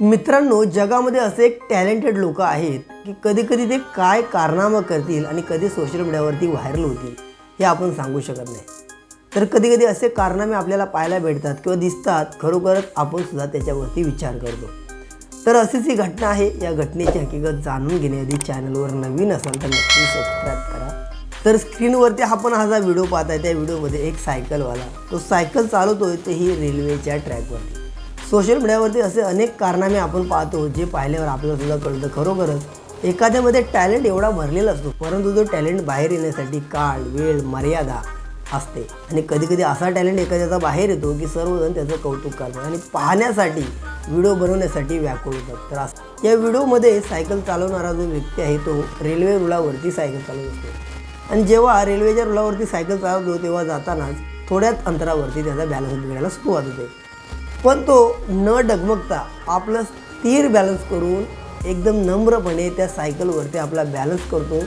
मित्रांनो जगामध्ये असे एक टॅलेंटेड लोक आहेत की कधी कधी ते काय कारनामा करतील आणि कधी सोशल मीडियावरती व्हायरल होतील हे आपण सांगू शकत नाही. तर कधी कधी असे कारनामे आपल्याला पाहायला भेटतात किंवा दिसतात खरोखरच आपण सुद्धा त्याच्यावरती विचार करतो. तर अशीच ही घटना आहे. या घटनेची हकीकत जाणून घेण्याआधी चॅनलवर नवीन असाल तर नक्की सबस्क्राईब करा. तर स्क्रीनवरती आपण हा जो व्हिडिओ पाहताय त्या व्हिडिओमध्ये एक सायकलवाला तो सायकल चालवतोय तेही रेल्वेच्या ट्रॅकवरती. सोशल मीडियावरती असे अनेक कारनामे आपण पाहतो जे पाहिल्यावर आपल्याला सुद्धा कळतं. खरोखरच एखाद्यामध्ये टॅलेंट एवढा भरलेला असतो परंतु तो टॅलेंट बाहेर येण्यासाठी काळ वेळ मर्यादा असते. आणि कधीकधी असा टॅलेंट एखाद्याचा बाहेर येतो की सर्वजण त्याचं कौतुक करतात आणि पाहण्यासाठी व्हिडिओ बनवण्यासाठी व्याकुळ होतात. तर असं या व्हिडिओमध्ये सायकल चालवणारा जो व्यक्ती आहे तो रेल्वे रुळावरती सायकल चालवत असतो. आणि जेव्हा रेल्वेच्या रुळावरती सायकल चालवतो तेव्हा जातानाच थोड्याच अंतरावरती त्याचा बॅलन्स बिघडायला सुरुवात होते. पण तो न डगमगता आपलं स्थिर बॅलन्स करून एकदम नम्रपणे त्या सायकलवरती आपला बॅलन्स करतो.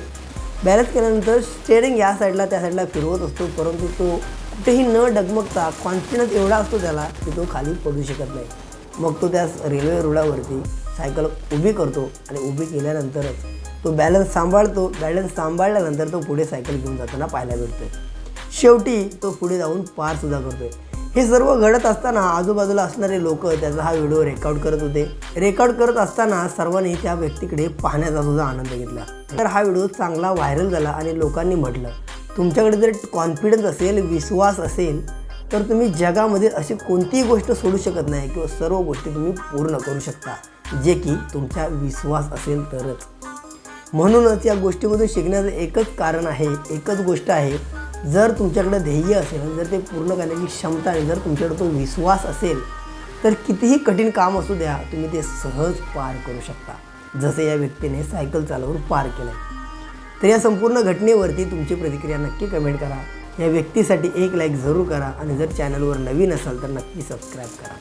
बॅलन्स केल्यानंतर स्टेरिंग या साईडला त्या साईडला फिरवत असतो. परंतु तो कुठेही न डगमगता कॉन्फिडन्स एवढा असतो त्याला की तो खाली पडू शकत नाही. मग तो त्या रेल्वे रुळावरती सायकल उभी करतो आणि उभी केल्यानंतरच तो बॅलन्स सांभाळतो. बॅलन्स सांभाळल्यानंतर तो पुढे सायकल घेऊन जाताना पाहायला भेटतो शेवटी तो पुढे जाऊन पारसुद्धा करतो आहे हे सर्व घडत असताना आजूबाजूला असणारे लोक त्याचा हा व्हिडिओ रेकॉर्ड करत होते. रेकॉर्ड करत असताना सर्वांनी त्या व्यक्तीकडे पाहण्याचा सुद्धा आनंद घेतला. तर हा व्हिडिओ चांगला व्हायरल झाला आणि लोकांनी म्हटलं तुमच्याकडे जर कॉन्फिडन्स असेल विश्वास असेल तर तुम्ही जगामध्ये अशी कोणतीही गोष्ट सोडू शकत नाही किंवा सर्व गोष्टी तुम्ही पूर्ण करू शकता जे की तुमचा विश्वास असेल तरच. म्हणूनच या गोष्टीमधून शिकण्याचं एकच कारण आहे एकच गोष्ट आहे जर तुमच्याकडे ध्येय असेल जर ते पूर्ण करण्याची क्षमता आणि जर तुमच्याकडे तो विश्वास असेल तर कितीही कठीण काम असू द्या तुम्ही ते सहज पार करू शकता. जसे या व्यक्तीने सायकल चालवून पार केलं तर या संपूर्ण घटनेवरती तुमची प्रतिक्रिया नक्की कमेंट करा. या व्यक्तीसाठी एक लाईक जरूर करा आणि जर चॅनलवर नवीन असाल तर नक्की सबस्क्राईब करा.